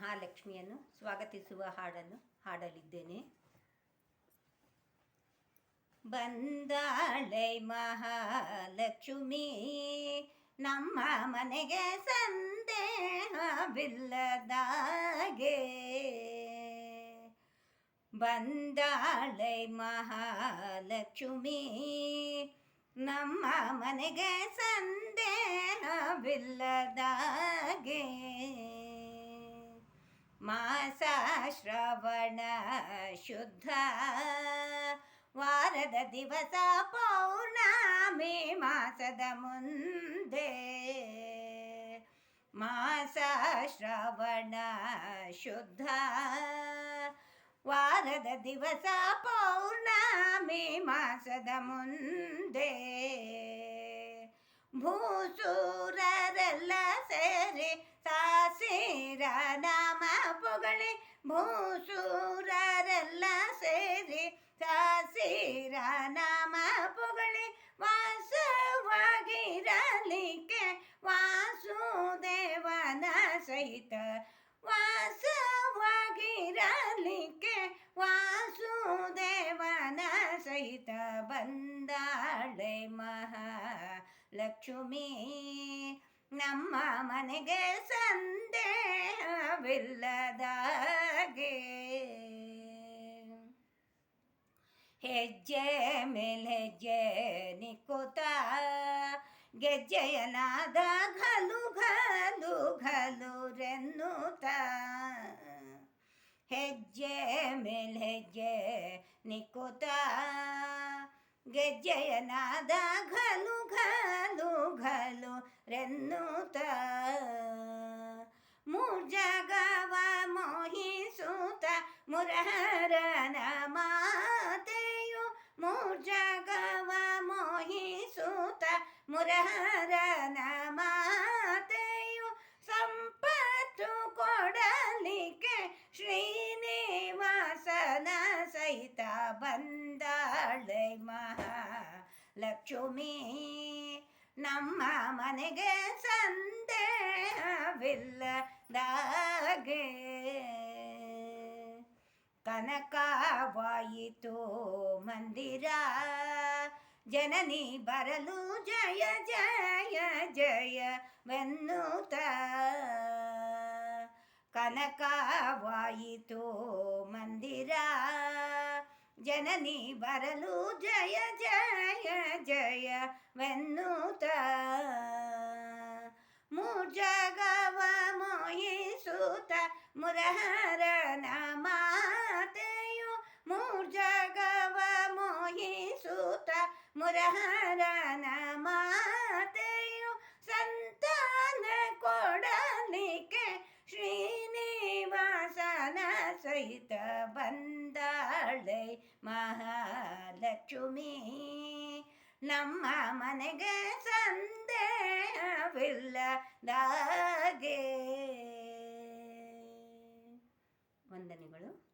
ಮಹಾಲಕ್ಷ್ಮಿಯನ್ನು ಸ್ವಾಗತಿಸುವ ಹಾಡನ್ನು ಹಾಡಲಿದ್ದೇನೆ. ಬಂದಾಳೆ ಮಹಾಲಕ್ಷ್ಮಿ ನಮ್ಮ ಮನೆಗೆ ಸಂದೇಹವಿಲ್ಲದಾಗೆ. ಬಂದಾಳೆ ಮಹಾಲಕ್ಷ್ಮಿ ನಮ್ಮ ಮನೆಗೆ ಸಂದೇಹವಿಲ್ಲದಾಗೆ. ಮಾಸ ಶ್ರವಣ ಶುದ್ಧ ವಾರದ ದಿವಸ ಪೌರ್ಣಮಿ ಮಾಸದ ಮುಂದೆ ಮಾಸ ಶ್ರವಣ ಶುದ್ಧ ವಾರದ ದಿವಸ ಪೌರ್ಣಮಿ ಮಾಸದ ಮುಂದೆ ಭೂಸೂರರೆಲ್ಲ ನಾಮ ಪೊಗಳಿ ಭೂಸೂರರೆಲ್ಲ ಸೇರಿ ಸಾಸಿರ ನಾಮ ಪೊಗಳಿ ವಾಸವಾಗಿರಲಿಕ್ಕೆ ವಾಸುದೇವನ ಸಹಿತ ವಾಸವಾಗಿರಲಿಕ್ಕೆ ವಾಸುದೇವನ ಸಹಿತ ಬಂದಾಳೆ ಮಹಾಲಕ್ಷ್ಮಿ ನಮ್ಮ ಮನೆಗೆ ಸಂದೇಹವಿಲ್ಲದಾಗೆ ಹೆಜ್ಜೆ ಮೇಲೆ ಹೆಜ್ಜೆ ನಿಕ್ಕುತ್ತ ಗೆಜ್ಜೆಯನಾದ ಘಲು ಘಲು ಘಲು ರೆನ್ನುತ್ತ ಹೆಜ್ಜೆ ಮೇಲೆ ಹೆಜ್ಜೆ ನಿಕ್ಕುತ್ತ ಗೆಜ್ಜೆಯನಾದ ಘಲು ಘಲು ಘಲು ರೆನ್ನುತ್ತ ಮೂರ್ಜಗವ ಮೋಹಿಸುತ್ತ ಮುರಹರನ ಮಾತೆಯು ಮೂರ್ಜಗವ ಮೋಹಿಸುತ್ತ. ಮುರಹರನ ಮಾತೆಯು ಸಂಪತ್ತು ಕೊಡಲಿಕ್ಕೆ ಶ್ರೀನಿವಾಸನ ಸಹಿತ ಬಂದಾಳೆ ಮಹಾಲಕ್ಷ್ಮಿ. ನಮ್ಮ ಮನೆಗೆ ಸಂದೇಹವಿಲ್ಲದಾಗೆ. ಕನಕವಾಯಿತು ಮಂದಿರ ಜನನಿ ಬರಲು ಜಯ ಜಯ ಜಯ ವೆನ್ನುತ್ತ ಕನಕವಾಯಿತು ಮಂದಿರ ಜನನಿ ಬರಲು ಜಯ ಜಯ ಜಯ ವೆನ್ನುತ್ತ ಮೂರ್ಜಗವ ಮೋಹಿಸುತ್ತ ಮುರಹರನ ಮುರಹರನ ಮಾತೆಯು ಸಂತಾನ ಕೊಡಲಿಕ್ಕೆ ಶ್ರೀನಿವಾಸನ ಸಹಿತ ಬಂದಾಳೆ ಮಹಾಲಕ್ಷ್ಮಿ. ನಮ್ಮ ಮನೆಗೆ ಸಂದೇಹವಿಲ್ಲದಾಗೆ. ವಂದನೆಗಳು.